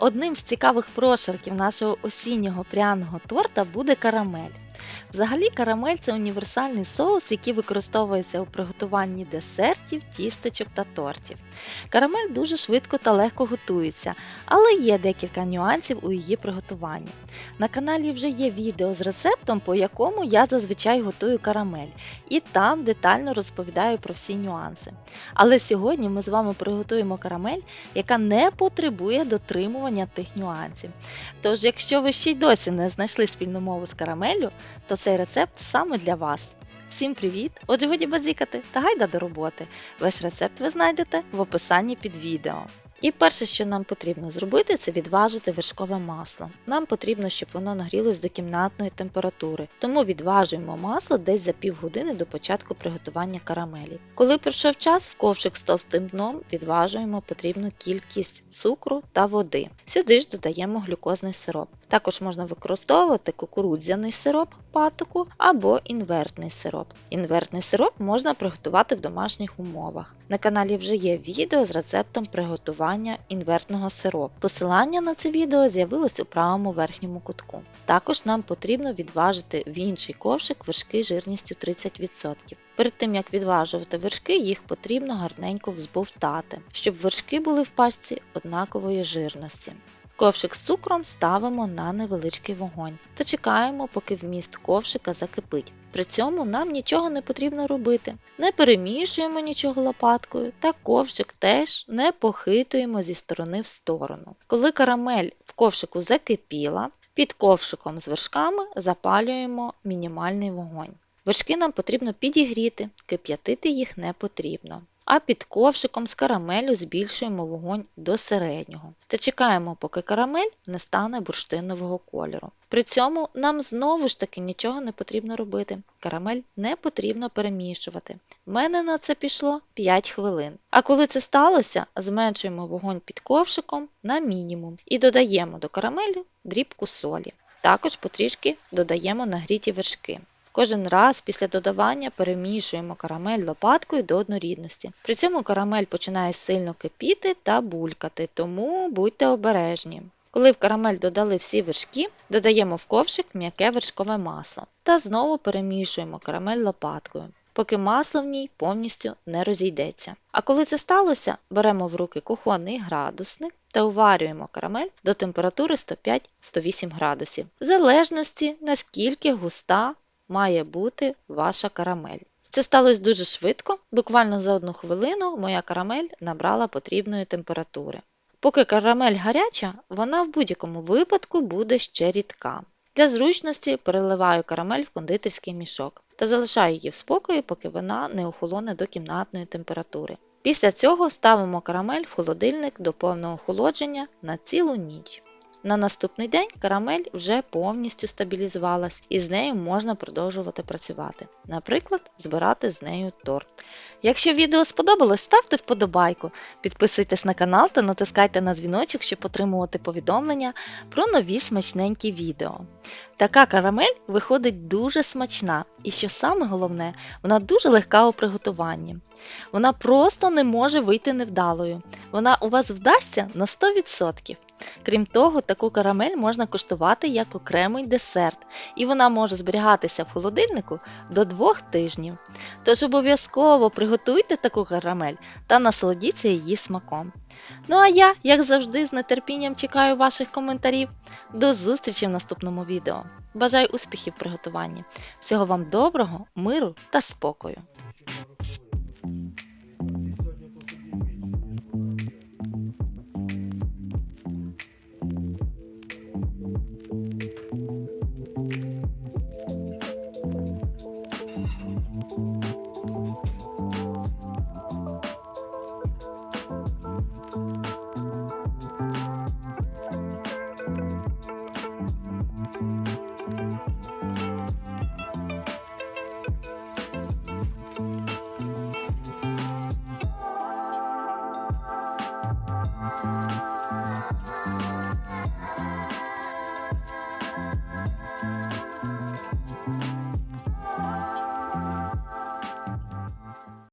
Одним з цікавих прошарків нашого осіннього пряного торта буде карамель. Взагалі, карамель це універсальний соус, який використовується у приготуванні десертів, тістечок та тортів. Карамель дуже швидко та легко готується, але є декілька нюансів у її приготуванні. На каналі вже є відео з рецептом, по якому я зазвичай готую карамель, і там детально розповідаю про всі нюанси. Але сьогодні ми з вами приготуємо карамель, яка не потребує дотримування тих нюансів. Тож, якщо ви ще й досі не знайшли спільну мову з карамеллю, то цей рецепт саме для вас. Всім привіт! Отже, годі базікати та гайда до роботи. Весь рецепт ви знайдете в описанні під відео. І перше, що нам потрібно зробити, це відважити вершкове масло. Нам потрібно, щоб воно нагрілось до кімнатної температури, тому відважуємо масло десь за півгодини до початку приготування карамелі. Коли пройшов час, в ковшик з товстим дном відважуємо потрібну кількість цукру та води. Сюди ж додаємо глюкозний сироп. Також можна використовувати кукурудзяний сироп патоку або інвертний сироп. Інвертний сироп можна приготувати в домашніх умовах. На каналі вже є відео з рецептом приготування інвертного сиропу. Посилання на це відео з'явилось у правому верхньому кутку. Також нам потрібно відважити в інший ковшик вершки жирністю 30%. Перед тим як відважувати вершки, їх потрібно гарненько взбовтати, щоб вершки були в пачці однакової жирності. Ковшик з цукром ставимо на невеличкий вогонь та чекаємо, поки вміст ковшика закипить. При цьому нам нічого не потрібно робити. Не перемішуємо нічого лопаткою та ковшик теж не похитуємо зі сторони в сторону. Коли карамель в ковшику закипіла, під ковшиком з вершками запалюємо мінімальний вогонь. Вершки нам потрібно підігріти, кип'ятити їх не потрібно. А під ковшиком з карамелю збільшуємо вогонь до середнього та чекаємо, поки карамель не стане бурштинового кольору. При цьому нам знову ж таки нічого не потрібно робити. Карамель не потрібно перемішувати. В мене на це пішло 5 хвилин. А коли це сталося, зменшуємо вогонь під ковшиком на мінімум і додаємо до карамелю дрібку солі. Також потрішки додаємо нагріті вершки. Кожен раз після додавання перемішуємо карамель лопаткою до однорідності. При цьому карамель починає сильно кипіти та булькати, тому будьте обережні. Коли в карамель додали всі вершки, додаємо в ковшик м'яке вершкове масло та знову перемішуємо карамель лопаткою, поки масло в ній повністю не розійдеться. А коли це сталося, беремо в руки кухонний градусник та уварюємо карамель до температури 105-108 градусів, в залежності наскільки густа має бути ваша карамель. Це сталося дуже швидко, буквально за одну хвилину моя карамель набрала потрібної температури. Поки карамель гаряча, вона в будь-якому випадку буде ще рідка. Для зручності переливаю карамель в кондитерський мішок та залишаю її в спокої, поки вона не охолоне до кімнатної температури. Після цього ставимо карамель в холодильник до повного охолодження на цілу ніч. На наступний день карамель вже повністю стабілізувалась і з нею можна продовжувати працювати, наприклад, збирати з нею торт. Якщо відео сподобалось, ставте вподобайку, підписуйтесь на канал та натискайте на дзвіночок, щоб отримувати повідомлення про нові смачненькі відео. Така карамель виходить дуже смачна, і що саме головне, вона дуже легка у приготуванні. Вона просто не може вийти невдалою. Вона у вас вдасться на 100%. Крім того, таку карамель можна куштувати як окремий десерт, і вона може зберігатися в холодильнику до 2 тижнів. Тож обов'язково приготуйте таку карамель та насолодіться її смаком. Ну а я, як завжди, з нетерпінням чекаю ваших коментарів. До зустрічі в наступному відео. Бажаю успіхів в приготуванні. Всього вам доброго, миру та спокою!